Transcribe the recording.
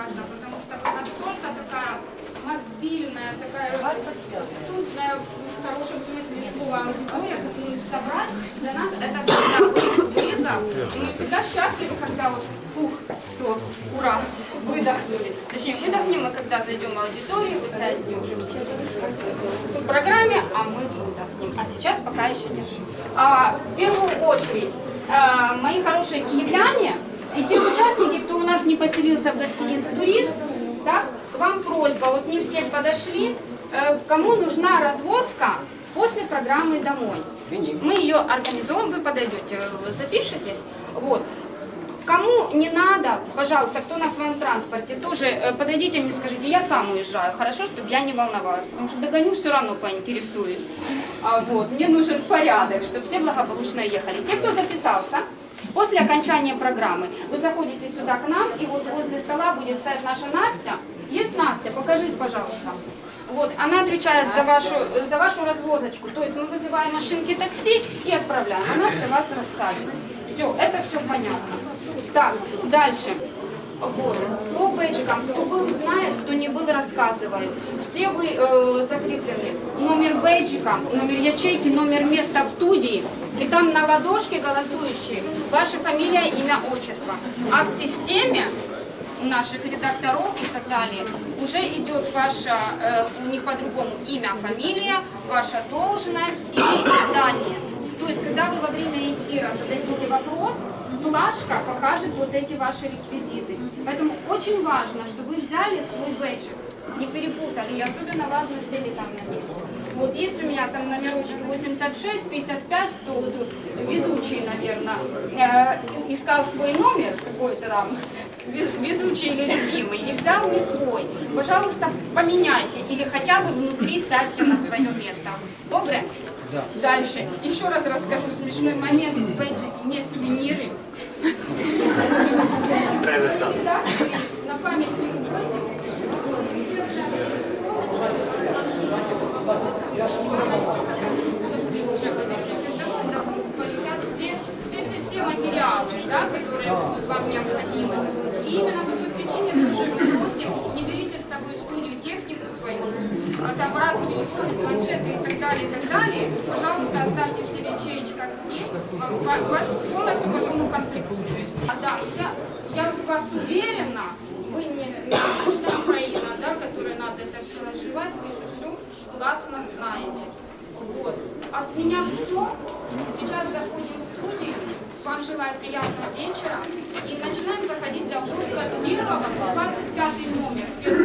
важно, потому что вы настолько такая мобильная, такая ртутная, в хорошем смысле слова, аудитория, которую собрать, для нас это всегда вызов. И мы всегда счастливы, когда вот, фух, стоп, ура, выдохнули. Точнее, выдохнем мы, когда зайдем в аудиторию, вы сядете уже в программе, а мы выдохнем. А сейчас пока еще нет. А, в первую очередь, а, мои хорошие киевляне и те участники, кто у нас не поселился в гостинице «Турист», так, к вам просьба, вот не все подошли, э, кому нужна развозка после программы «Домой». Мы ее организуем, вы подойдете, э, запишитесь. Вот. Кому не надо, пожалуйста, кто на своем транспорте, тоже э, подойдите мне, скажите, я сам уезжаю, хорошо, чтобы я не волновалась, потому что догоню, все равно поинтересуюсь. А, вот, мне нужен порядок, чтобы все благополучно ехали. Те, кто записался, после окончания программы вы заходите сюда к нам, и вот возле стола будет стоять наша Настя. Есть Настя? Покажись, пожалуйста. Вот, она отвечает за вашу, за вашу развозочку. То есть мы вызываем машинки такси и отправляем. Она для вас рассадит. Все, это все понятно. Так, дальше. Вот. По бэджикам, кто был, знает, кто не был, рассказываю. Все вы э, закреплены. Номер бэджика, номер ячейки, номер места в студии. И там на ладошке голосующие ваша фамилия, имя, отчество. А в системе у наших редакторов и так далее, уже идет ваша, э, у них по-другому имя, фамилия, ваша должность и издание. То есть, когда вы во время эфира зададите вопрос, Плашка покажет вот эти ваши реквизиты. Поэтому очень важно, чтобы вы взяли свой бэджик, не перепутали, и особенно важно сели там на месте. Вот есть у меня там номерочки 86, 55, кто вот везучий, наверное, э, искал свой номер какой-то там, вез- везучий или любимый, и взял не свой. Пожалуйста, поменяйте или хотя бы внутри сядьте на свое место. Добре? Дальше. Еще раз расскажу смешной момент. Бейджики не сувениры. Редакторы На память перебросим. После уже вы вернетесь домой, в дорогу полетят все, все, все, все материалы, да, которые будут вам необходимы. И именно по той причине тоже мы просим, не берите с собой в студию технику свою, фотоаппарат, телефоны, планшеты и так далее, и так далее. Пожалуйста, оставьте все в ячеечках здесь, Вам- ва- вас полностью потом укомплектую. А, да, я, я в вас уверена, вы не научная Украина, да, которой надо это все разжевать, вы все классно знаете. Вот. От меня все. Сейчас заходим в студию. Вам желаю приятного вечера. И начинаем заходить для удобства с первого по 25 номер.